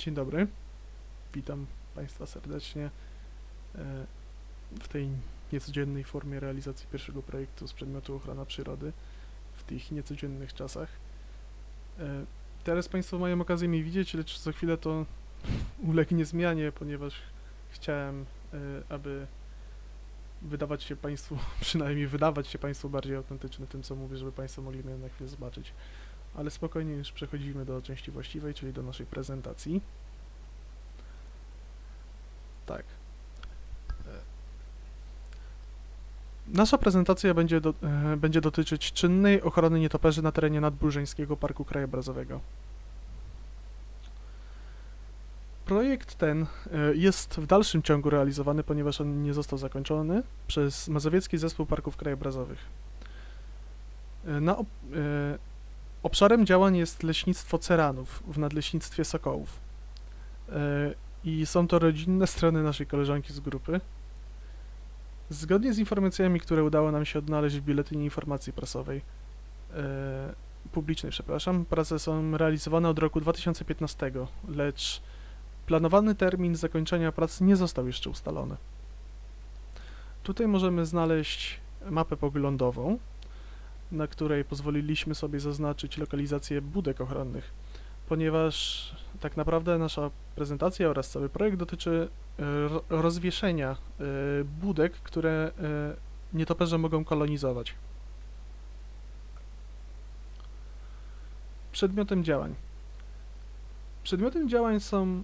Dzień dobry. Witam Państwa serdecznie e, w tej niecodziennej formie realizacji pierwszego projektu z przedmiotu ochrona przyrody w tych niecodziennych czasach. E, Teraz Państwo mają okazję mnie widzieć, lecz za chwilę to ulegnie zmianie, ponieważ chciałem, e, aby wydawać się Państwu, przynajmniej wydawać się Państwu bardziej autentyczny tym, co mówię, żeby Państwo mogli mnie na chwilę zobaczyć. Ale spokojnie już przechodzimy do części właściwej, czyli do naszej prezentacji. Tak. E, Nasza prezentacja będzie, do, e, będzie dotyczyć czynnej ochrony nietoperzy na terenie Nadburzeńskiego Parku Krajobrazowego. Projekt ten e, jest w dalszym ciągu realizowany, ponieważ on nie został zakończony przez Mazowiecki Zespół Parków Krajobrazowych. Na obszarem działań jest leśnictwo ceranów w Nadleśnictwie Sokołów. E, I są to rodzinne strony naszej koleżanki z grupy. Zgodnie z informacjami, które udało nam się odnaleźć w biuletynie informacji prasowej, e, publicznej, przepraszam, prace są realizowane od roku 2015, lecz planowany termin zakończenia prac nie został jeszcze ustalony. Tutaj możemy znaleźć mapę poglądową, na której pozwoliliśmy sobie zaznaczyć lokalizację budek ochronnych, ponieważ tak naprawdę nasza prezentacja oraz cały projekt dotyczy e, ro- rozwieszenia e, budek, które e, nietoperze mogą kolonizować. Przedmiotem działań. Przedmiotem działań są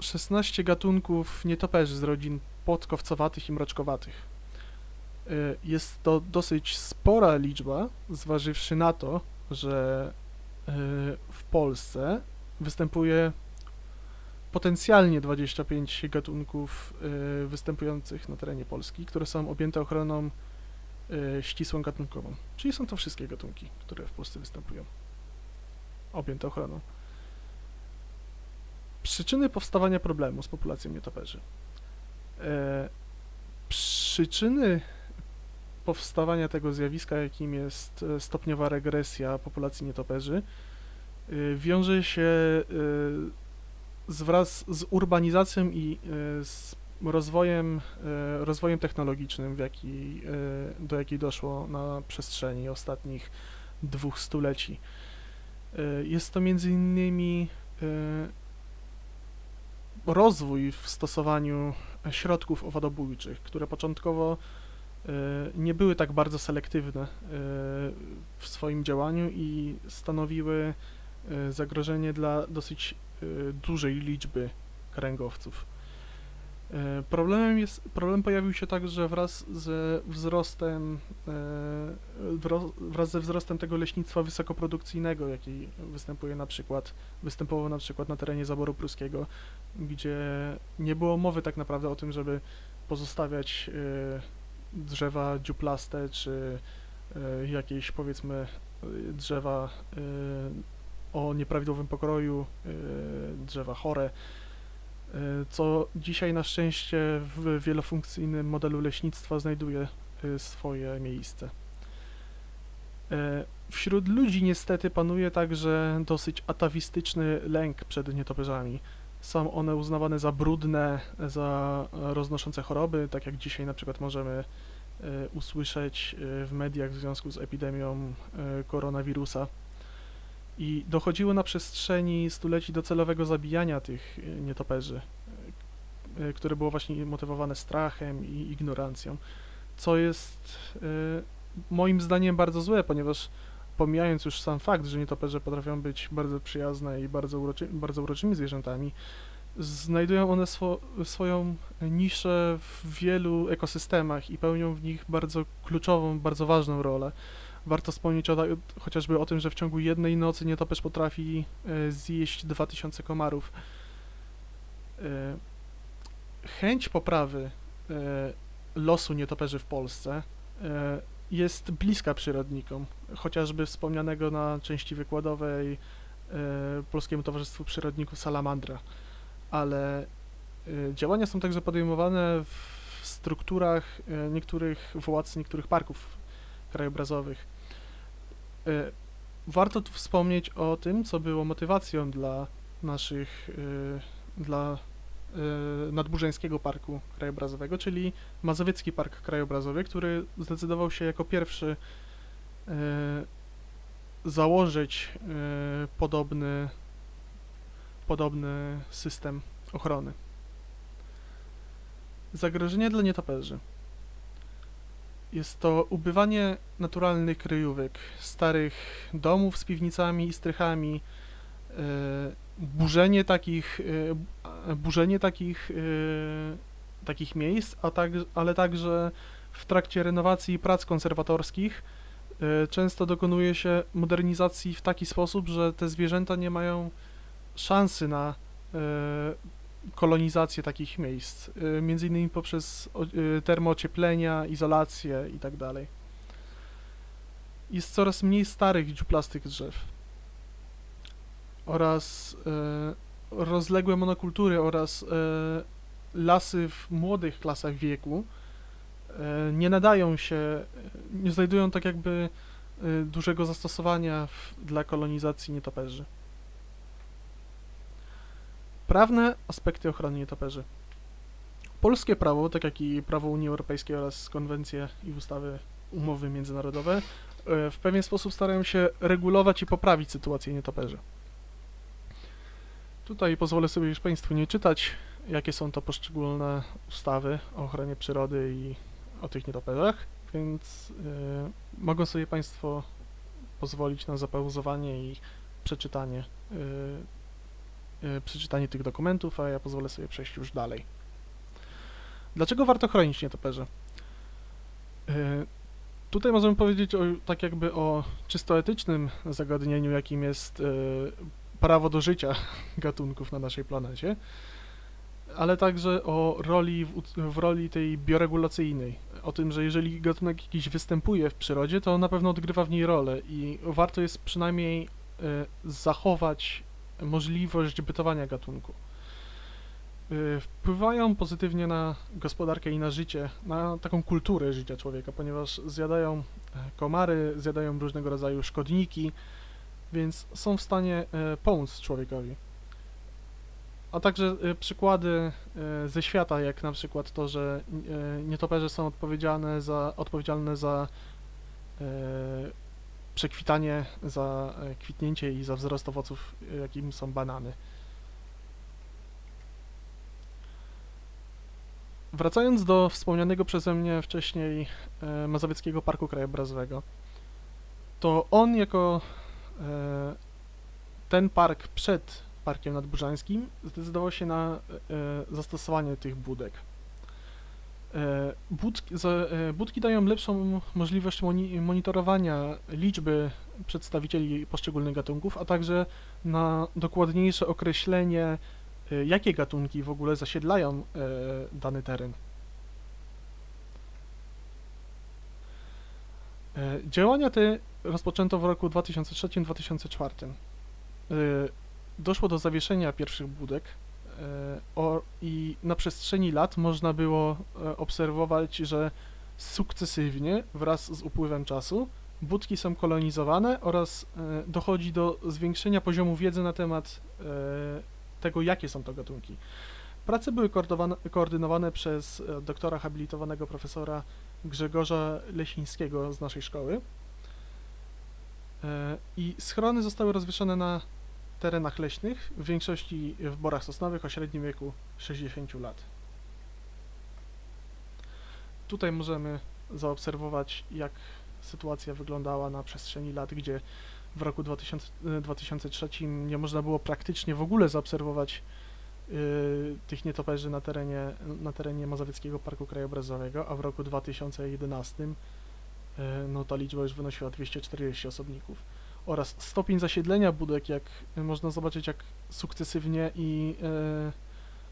16 gatunków nietoperzy z rodzin płotkowcowatych i mroczkowatych. Y, Jest to dosyć spora liczba, zważywszy na to, że y, w Polsce występuje potencjalnie 25 gatunków y, występujących na terenie Polski, które są objęte ochroną ścisłą gatunkową. Czyli są to wszystkie gatunki, które w Polsce występują, objęte ochroną. Przyczyny powstawania problemu z populacją nietoperzy. E, przyczyny powstawania tego zjawiska, jakim jest e, stopniowa regresja populacji nietoperzy, y, wiąże się y, z, wraz z urbanizacją i z rozwojem, rozwojem technologicznym, jaki, do jakiej doszło na przestrzeni ostatnich dwóch stuleci. Jest to między innymi rozwój w stosowaniu środków owadobójczych, które początkowo e, nie były tak bardzo selektywne e, w swoim działaniu i stanowiły e, zagrożenie dla dosyć e, dużej liczby kręgowców. E, Problemem jest, problem pojawił się także wraz ze wzrostem, e, wraz ze wzrostem tego leśnictwa wysokoprodukcyjnego, jaki występuje na przykład, występował na przykład na terenie Zaboru Pruskiego, gdzie nie było mowy tak naprawdę o tym, żeby pozostawiać e, drzewa dziuplaste, czy e, jakieś powiedzmy e, drzewa e, o nieprawidłowym pokroju, drzewa chore, co dzisiaj na szczęście w wielofunkcyjnym modelu leśnictwa znajduje swoje miejsce. Wśród ludzi niestety panuje także dosyć atawistyczny lęk przed nietoperzami. Są one uznawane za brudne, za e, roznoszące choroby, tak jak dzisiaj na przykład możemy e, usłyszeć e, w mediach w związku z epidemią koronawirusa. I dochodziło na przestrzeni stuleci do celowego zabijania tych nietoperzy, które było właśnie motywowane strachem i ignorancją, co jest moim zdaniem bardzo złe, ponieważ pomijając już sam fakt, że nietoperze potrafią być bardzo przyjazne i bardzo, uroczy, bardzo uroczymi zwierzętami, znajdują one swo, swoją niszę w wielu ekosystemach i pełnią w nich bardzo kluczową, bardzo ważną rolę. Warto wspomnieć o, chociażby o tym, że w ciągu jednej nocy nietoperz potrafi e, zjeść 2000 komarów. E, chęć poprawy e, losu nietoperzy w Polsce jest bliska przyrodnikom, chociażby wspomnianego na części wykładowej e, Polskiemu Towarzystwu Przyrodników Salamandra, ale e, działania są także podejmowane w strukturach e, niektórych władz, niektórych parków krajobrazowych. Warto tu wspomnieć o tym, co było motywacją dla naszych, dla Nadburzańskiego Parku Krajobrazowego, czyli Mazowiecki Park Krajobrazowy, który zdecydował się jako pierwszy założyć y, podobny, podobny system ochrony. Zagrożenie dla nietoperzy. Jest to ubywanie naturalnych kryjówek, starych domów z piwnicami i strychami, e, burzenie takich, e, burzenie takich, e, takich miejsc, a tak, ale także w trakcie renowacji prac konserwatorskich e, często dokonuje się modernizacji w taki sposób, że te zwierzęta nie mają szansy na e, kolonizację takich miejsc, y, między innymi poprzez termoocieplenia, izolację i tak. Jest coraz mniej starych dziuplastych drzew oraz rozległe monokultury oraz lasy w młodych klasach wieku nie nadają się, nie znajdują tak jakby y, dużego zastosowania w, dla kolonizacji nietoperzy. Prawne aspekty ochrony nietoperzy. Polskie prawo, tak jak i prawo Unii Europejskiej oraz konwencje i ustawy, umowy międzynarodowe, e, w pewien sposób starają się regulować i poprawić sytuację nietoperzy. Tutaj pozwolę sobie już Państwu nie czytać, jakie są to poszczególne ustawy o ochronie przyrody i o tych nietoperzach, więc e, mogą sobie Państwo pozwolić na zapauzowanie i przeczytanie e, e, przeczytanie tych dokumentów, a ja pozwolę sobie przejść już dalej. Dlaczego warto chronić nietoperze? E, Tutaj możemy powiedzieć o, tak jakby o czysto etycznym zagadnieniu, jakim jest e, prawo do życia gatunków na naszej planecie, ale także o roli, w, w roli tej bioregulacyjnej. O tym, że jeżeli gatunek jakiś występuje w przyrodzie, to na pewno odgrywa w niej rolę i warto jest przynajmniej e, zachować możliwość bytowania gatunku. Y, Wpływają pozytywnie na gospodarkę i na życie, na taką kulturę życia człowieka, ponieważ zjadają e, komary, zjadają różnego rodzaju szkodniki, więc są w stanie e, pomóc człowiekowi. A także e, przykłady e, ze świata, jak na przykład to, że e, nietoperze są odpowiedzialne za, odpowiedzialne za przekwitanie, za kwitnięcie i za wzrost owoców, jakim są banany. Wracając do wspomnianego przeze mnie wcześniej Mazowieckiego Parku Krajobrazowego, to on jako ten park przed Parkiem Nadburzańskim zdecydował się na e, zastosowanie tych budek. E, budki, e, budki dają lepszą możliwość moni, monitorowania liczby przedstawicieli poszczególnych gatunków, a także na dokładniejsze określenie, e, jakie gatunki w ogóle zasiedlają e, dany teren. E, Działania te rozpoczęto w roku 2003-2004. Doszło do zawieszenia pierwszych budek e, i na przestrzeni lat można było e, obserwować, że sukcesywnie wraz z upływem czasu budki są kolonizowane oraz e, dochodzi do zwiększenia poziomu wiedzy na temat tego, jakie są to gatunki. Prace były koordynowane, przez doktora habilitowanego profesora Grzegorza Lesińskiego z naszej szkoły. I schrony zostały rozwieszone na terenach leśnych, w większości w borach sosnowych o średnim wieku 60 lat. Tutaj możemy zaobserwować, jak sytuacja wyglądała na przestrzeni lat, gdzie w roku 2000, e, 2003 nie można było praktycznie w ogóle zaobserwować y, tych nietoperzy na terenie, na terenie Mazowieckiego Parku Krajobrazowego, a w roku 2011 y, no, ta liczba już wynosiła 240 osobników oraz stopień zasiedlenia budek, jak można zobaczyć, jak sukcesywnie i e,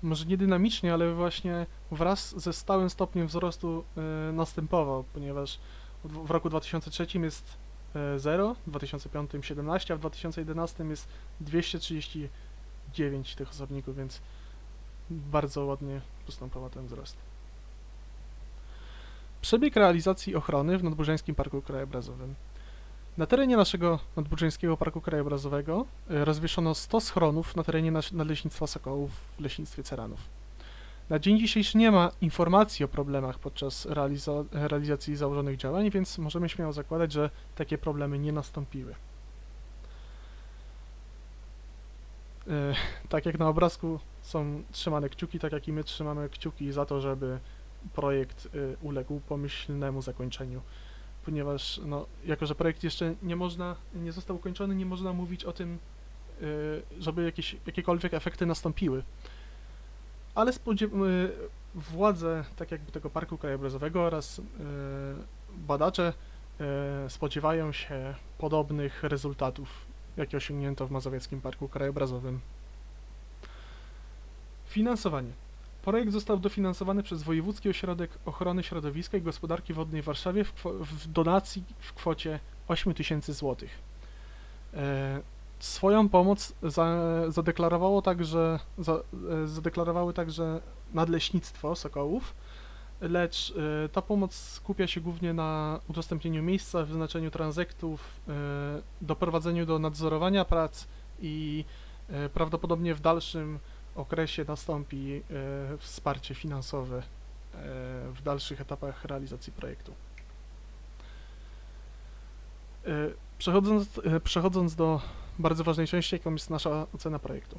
może nie dynamicznie, ale właśnie wraz ze stałym stopniem wzrostu e, następował, ponieważ w, roku 2003 jest e, 0, w 2005 17, a w 2011 jest 239 tych osobników, więc bardzo ładnie postępował ten wzrost. Przebieg realizacji ochrony w Nadburzańskim Parku Krajobrazowym. Na terenie naszego nadbuczyńskiego Parku Krajobrazowego e, rozwieszono 100 schronów na terenie Nadleśnictwa Sokołów w Leśnictwie Ceranów. Na dzień dzisiejszy nie ma informacji o problemach podczas realiza- realizacji założonych działań, więc możemy śmiało zakładać, że takie problemy nie nastąpiły. E, Tak jak na obrazku są trzymane kciuki, tak jak i my trzymamy kciuki za to, żeby projekt e, uległ pomyślnemu zakończeniu ponieważ no, jako że projekt jeszcze nie można, nie został ukończony, nie można mówić o tym, y, żeby jakieś, jakiekolwiek efekty nastąpiły. Ale spodziew- y, władze, tak jakby tego parku krajobrazowego oraz y, badacze y, spodziewają się podobnych rezultatów, jakie osiągnięto w Mazowieckim Parku Krajobrazowym. Finansowanie. Projekt został dofinansowany przez Wojewódzki Ośrodek Ochrony Środowiska i Gospodarki Wodnej w Warszawie w, w donacji w kwocie 8 tysięcy złotych. E, Swoją pomoc za, zadeklarowało także, za, e, zadeklarowały także Nadleśnictwo Sokołów, lecz e, ta pomoc skupia się głównie na udostępnieniu miejsca, wyznaczeniu transektów, doprowadzeniu do nadzorowania prac i prawdopodobnie w dalszym okresie nastąpi e, wsparcie finansowe e, w dalszych etapach realizacji projektu. E, Przechodząc, przechodząc do bardzo ważnej części, jaką jest nasza ocena projektu.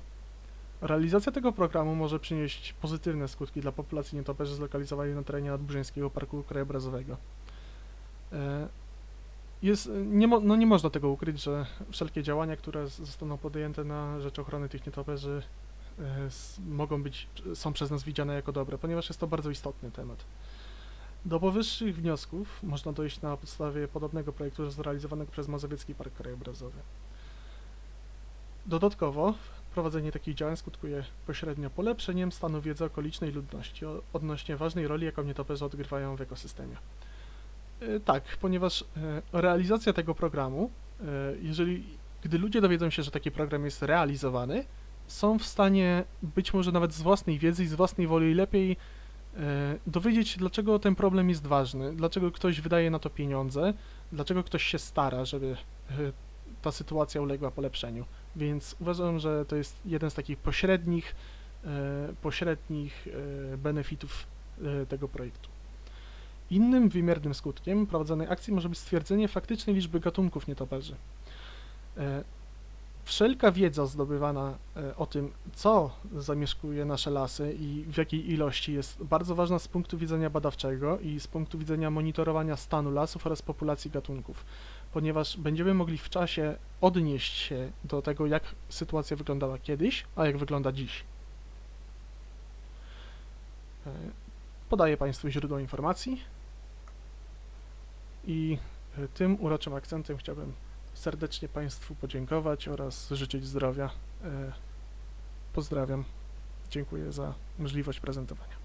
Realizacja tego programu może przynieść pozytywne skutki dla populacji nietoperzy zlokalizowanej na terenie Nadburzyńskiego Parku Krajobrazowego. Jest, nie, mo, no nie można tego ukryć, że wszelkie działania, które zostaną podjęte na rzecz ochrony tych nietoperzy mogą być, są przez nas widziane jako dobre, ponieważ jest to bardzo istotny temat. Do powyższych wniosków można dojść na podstawie podobnego projektu zrealizowanego przez Mazowiecki Park Krajobrazowy. Dodatkowo prowadzenie takich działań skutkuje pośrednio polepszeniem stanu wiedzy okolicznej ludności odnośnie ważnej roli, jaką nietoperze odgrywają w ekosystemie. E, Tak, ponieważ e, realizacja tego programu, e, jeżeli, gdy ludzie dowiedzą się, że taki program jest realizowany, są w stanie być może nawet z własnej wiedzy i z własnej woli lepiej e, dowiedzieć dlaczego ten problem jest ważny, dlaczego ktoś wydaje na to pieniądze, dlaczego ktoś się stara, żeby e, ta sytuacja uległa polepszeniu. Więc uważam, że to jest jeden z takich pośrednich, e, pośrednich benefitów tego projektu. Innym wymiernym skutkiem prowadzonej akcji może być stwierdzenie faktycznej liczby gatunków nietoperzy. Wszelka wiedza zdobywana e, o tym, co zamieszkuje nasze lasy i w jakiej ilości jest bardzo ważna z punktu widzenia badawczego i z punktu widzenia monitorowania stanu lasów oraz populacji gatunków, ponieważ będziemy mogli w czasie odnieść się do tego, jak sytuacja wyglądała kiedyś, a jak wygląda dziś. E, Podaję Państwu źródło informacji i e, tym uroczym akcentem chciałbym serdecznie Państwu podziękować oraz życzyć zdrowia. E, Pozdrawiam. Dziękuję za możliwość prezentowania.